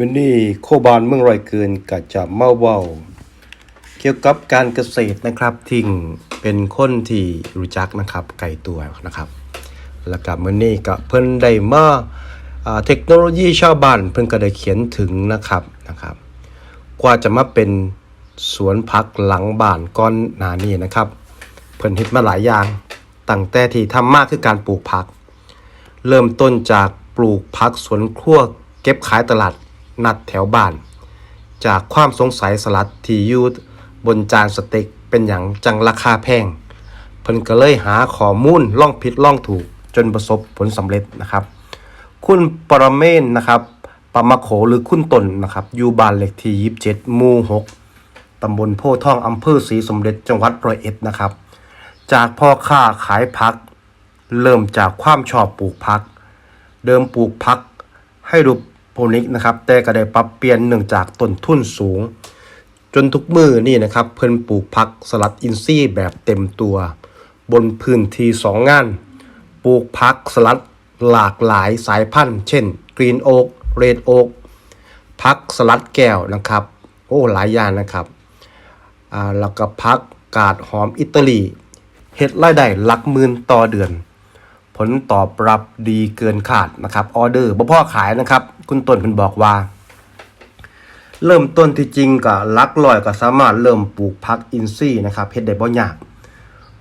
มื้อนี้โคบานเมืองรอยเกินก็จะมาเว้าเกี่ยวกับการเกษตรนะครับทิ้งเป็นคนที่รู้จักนะครับไก่ตัวนะครับแล้วก็มื้อนี้ก็เพิ่นได้มาเทคโนโลยีชาวบ้านเพิ่นก็ได้เขียนถึงนะครับนะครับ กว่าจะมาเป็นสวนผักหลังบ้านก้อนหนานี้นะครับ เพิ่นเฮ็ดมาหลายอย่างตั้งแต่ที่ทำมากคือการปลูกผัก เริ่มต้นจากปลูกผักสวนครัวเก็บขายตลาด นัดแถวบ้าน จากความสงสัยสลัดที่อยู่บนจานสเต็กเป็นอย่างจังราคาแพงเพิ่นก็เลยหาข้อมูลล่องผิดล่องถูกจนประสบผลสำเร็จนะครับ คุณปรเมนนะครับปามะโขหรือคุณตนนะครับ อยู่บ้านเลขที่ 27หมู่6ตำบลโพธิ์ทองอำเภอศรีสมเด็จจังหวัดร้อยเอ็ดนะครับ จากพ่อค้าขายผัก เริ่มจากความชอบปลูกผัก เดิมปลูกผักให้รูป พนิกนะครับ แต่ก็ได้ปรับเปลี่ยนเนื่องจากต้นทุนสูง จนทุกมือนี่นะครับเพิ่นปลูกผักสลัดอินทรีย์แบบเต็มตัว บนพื้นที่สองงาน ปลูกผักสลัดหลากหลายสายพันธุ์ เช่นกรีนโอ๊กเรดโอ๊กผักสลัดแก้วนะครับ โอ้หลายอย่างนะครับอ่าแล้วก็ผักกาดหอมอิตาลีเฮ็ดรายได้หลักหมื่นต่อเดือน ผลตอบรับดีเกินคาดนะครับออเดอร์บ่พ่อขายนะครับ คุณต้นเพิ่นบอกว่า เริ่มต้นที่จริงก็หลักลอยก็สามารถเริ่มปลูกผักอินทรีย์นะครับเฮ็ดได้บ่ยาก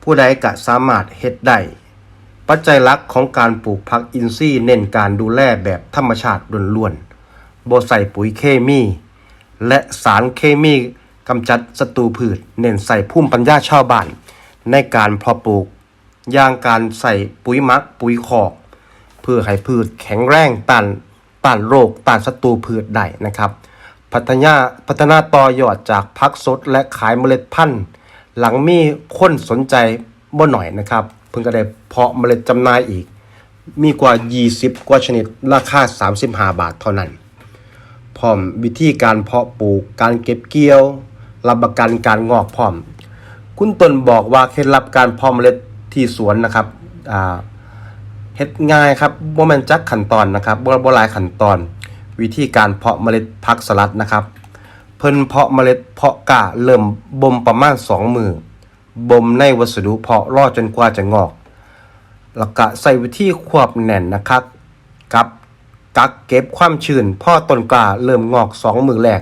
ผู้ใดก็สามารถเฮ็ดได้ปัจจัยหลักของการปลูกผักอินทรีย์เน้นการดูแลแบบธรรมชาติล้วนๆบ่ใส่ปุ๋ยเคมี และสารเคมีกำจัดศัตรูพืช เน้นใส่ภูมิปัญญาชาวบ้านในการเพาะปลูก อย่างการใส่ปุ๋ยมักปุ๋ยคอกเพื่อให้พืชแข็งแรงต้านต้านโรคต้านศัตรูพืชได้นะครับ พัฒนาพัฒนาต่อยอดจากพักสดและขายเมล็ดพันธุ์ หลังมีคนสนใจบ่หน่อยนะครับ เพิ่งก็ได้เพาะเมล็ดจำหน่ายอีก มีกว่า 20 กว่าชนิดราคา 35 บาทเท่านั้นพร้อมวิธีการเพาะปลูกการเก็บเกี่ยว รับประกันการงอกพร้อม คุณตนบอกว่าเคล็ดลับการเพาะเมล็ด ที่สวนนะครับอ่าเฮ็ดง่ายครับบ่แม่นจักขั้นตอนนะครับบ่บ่หลายขั้นตอน วิธีการเพาะเมล็ดผักสลัดนะครับ เพิ่นเพาะเมล็ดเพาะกะเริ่มบ่มประมาณ 2 มือบ่มในวัสดุเพาะรอจนกว่าจะงอก แล้วก็ใส่วิธีควบแน่นนะครับกับกักเก็บความชื้นพ่อต้นกล้าเริ่มงอกสองมือแรก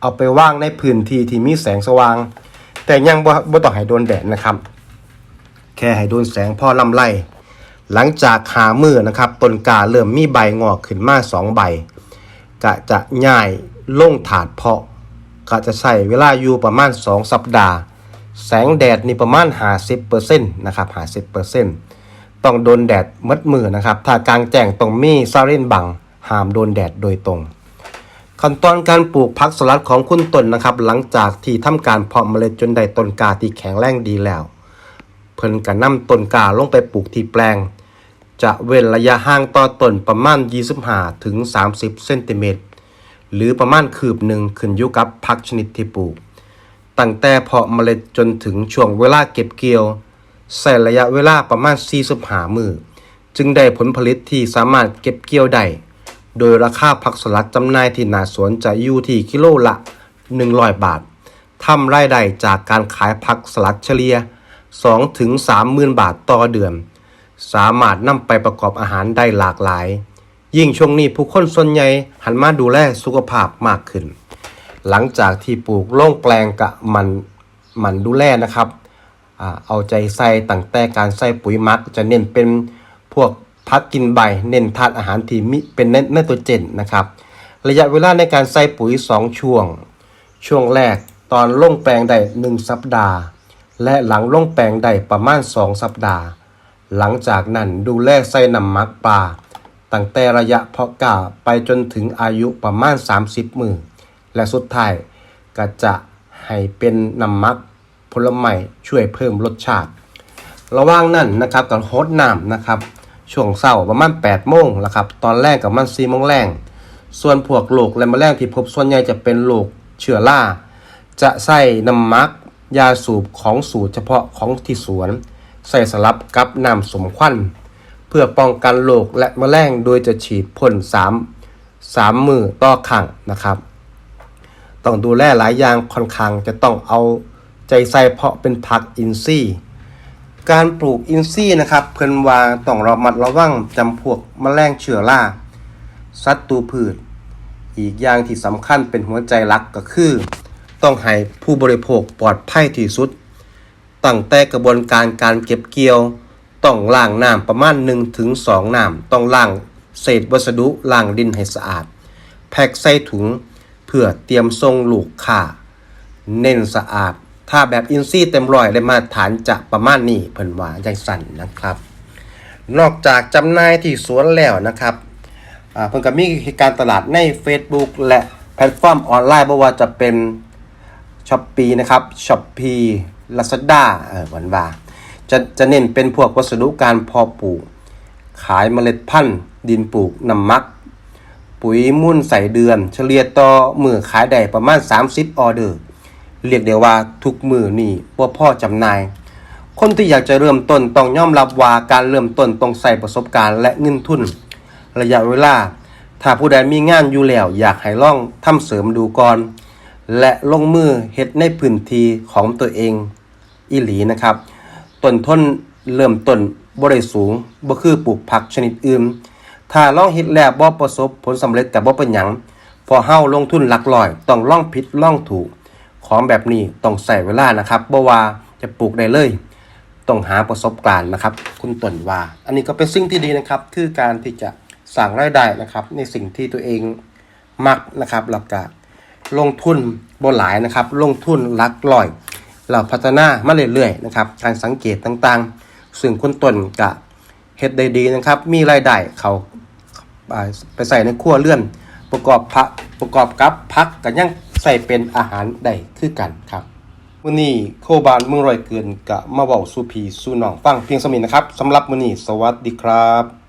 เอาไปวางในพื้นที่ที่มีแสงสว่าง แต่ยังบ่บ่ต้องให้โดนแดดนะครับ แค่ให้โดนแสงพ่อลำไรหลังจากหามือนะครับต้นกาเริ่มมีใบงอกขึ้นมาสองใบก็จะย่ายล่งถาดเพาะก็จะใช้เวลาอยู่ประมาณ 2 สัปดาห์ แสงแดดนี่ประมาณ 50%นะครับ50%ต้องโดนแดดมัดมือนะครับ ถ้ากลางแจ้งต้องมีซาเรนบังห้ามโดนแดดโดยตรง ขั้นตอนการปลูกผักสลัดของคุณตนนะครับ หลังจากที่ทำการเพาะเมล็ดจนได้ต้นกาที่แข็งแรงดีแล้ว เพิ่นก็นำต้นกาลงไปปลูกที่แปลง จะเว้นระยะห่างต่อต้นประมาณ 25ถึง30 เซนติเมตร หรือประมาณคืบหนึ่งขึ้นอยู่กับพักชนิดที่ปลูก ตั้งแต่เพาะเมล็ดจนถึงช่วงเวลาเก็บเกี่ยวใส่ระยะเวลาประมาณ 45 มือจึงได้ผลผลิตที่สามารถเก็บเกี่ยวได้ โดยราคาผักสลัดจำหน่ายที่หนาสวนจะอยู่ที่กิโลละ 100 บาท ทำรายได้จากการขายผักสลัดเฉลี่ย 2ถึง3หมื่นบาทต่อเดือน สามารถนำไปประกอบอาหารได้หลากหลาย ยิ่งช่วงนี้ผู้คนส่วนใหญ่หันมาดูแลสุขภาพมากขึ้น หลังจากที่ปลูกโล่งแปลงกะมันมันดูแลนะครับเอาใจใส่ตั้งแต่การใส่ปุ๋ยมักจะเน้นเป็นพวกพักกินใบ เน้นธาตุอาหารที่มีเป็นไนโตรเจนนะครับ ระยะเวลาในการใส่ปุ๋ย 2 ช่วง ช่วงแรกตอนลงแปลงได้ 1 สัปดาห์ และหลังลงแปลงได้ประมาณ2สัปดาห์ หลังจากนั้นดูแลใส่น้ำมักปลาตั้งแต่ระยะเพาะกาไปจนถึงอายุประมาณ 30 มือและสุดท้ายก็จะให้เป็นน้ำมักผลไม้ช่วยเพิ่มรสชาติ ระหว่างนั้นนะครับกับโฮดน้ำนะครับช่วงเช้าประมาณ8โมงแล้วครับตอนแรกกับมัน4โมงแรงส่วนพวกโรคและแมลงที่พบส่วนใหญ่จะเป็นโรคเชื้อราจะใส่น้ำมัก ยาสูบของสูตรเฉพาะของที่สวน ใส่สลับกับน้ำสมควันเพื่อป้องกันโรคและมแมลงโดยจะฉีดพ่นสามสามมือต่อครั้งนะครับ ต้องดูแลหลายอย่างค่อนข้างจะต้องเอาใจใส่เพาะเป็นผักอินทรีย์การปลูกอินทรีย์นะครับ เพิ่นว่าต้องระมัดระวังจำพวกมแมลงเชื้อราศัตรูพืช อีกอย่างที่สำคัญเป็นหัวใจหลักก็คือ ต้องให้ผู้บริโภคปลอดภัยที่สุด ตั้งแต่กระบวนการการเก็บเกี่ยว ต้องล้างน้ำประมาณ1ถึง2น้ำต้องล้างเศษวัสดุล้างดินให้สะอาด แพ็คใส่ถุงเพื่อเตรียมส่งลูกค้าเน้นสะอาด ถ้าแบบอินซี่เต็มร้อยได้มาตรฐานจะประมาณนี้เพิ่นว่าจังสั่นนะครับ นอกจากจำหน่ายที่สวนแล้วนะครับเพิ่นก็มีการตลาดใน Facebook และแพลตฟอร์มออนไลน์บ่ว่าจะเป็น ช้อปปีนะครับช้อปปีลาซาด้าเออวันวาจะจะเน้นเป็นพวกวัสดุการเพอปลูก ขายเมล็ดพันธุ์ดินปลูกน้ำมัก ปุ๋ยมุ่นใส่เดือน เฉลี่ยต่อมือขายได้ประมาณ 30 ออเดอร์ เรียกได้ว่าทุกมือนี่ว่าพ่อจำนาย คนที่อยากจะเริ่มต้นต้องยอมรับว่าการเริ่มต้นต้องใส่ประสบการณ์และเงินทุน ระยะเวลา ถ้าผู้ใดมีงานอยู่แล้วอยากให้ลองทำเสริมดูก่อน และลงมือเฮ็ดในพื้นที่ของตัวเองอีหลีนะครับต้นทุนเริ่มต้นบ่ได้สูงบ่คือปลูกผักชนิดอื่น ถ้าลองเฮ็ดแล้วบ่ประสบผลสำเร็จก็บ่เป็นหยังพอเฮาลงทุนหลักร้อย ต้องลองผิดลองถูก ของแบบนี้ต้องใส่เวลานะครับบ่ว่าจะปลูกได้เลย ต้องหาประสบการณ์นะครับ คุณต้นว่า อันนี้ก็เป็นสิ่งที่ดีนะครับ คือการที่จะสร้างรายได้นะครับ ในสิ่งที่ตัวเองมักนะครับแล้วก็ ลงทุนบ่หลายนะครับ ลงทุนลักร้อย เราพัฒนามาเรื่อยๆนะครับ การสังเกตต่างๆ ซึ่งคุณต้นก็เฮ็ดได้ดีนะครับ มีรายได้เขาไปใส่ในครัวเรือนประกอบพักประกอบกับพักก็ยังใส่เป็นอาหารได้คือกันครับมื้อนี้โคบานเมืองรอยเกินกะมาเว้าสู่พี่สู่น้องฟังเพียงสมินนะครับสำหรับมื้อนี้สวัสดีครับ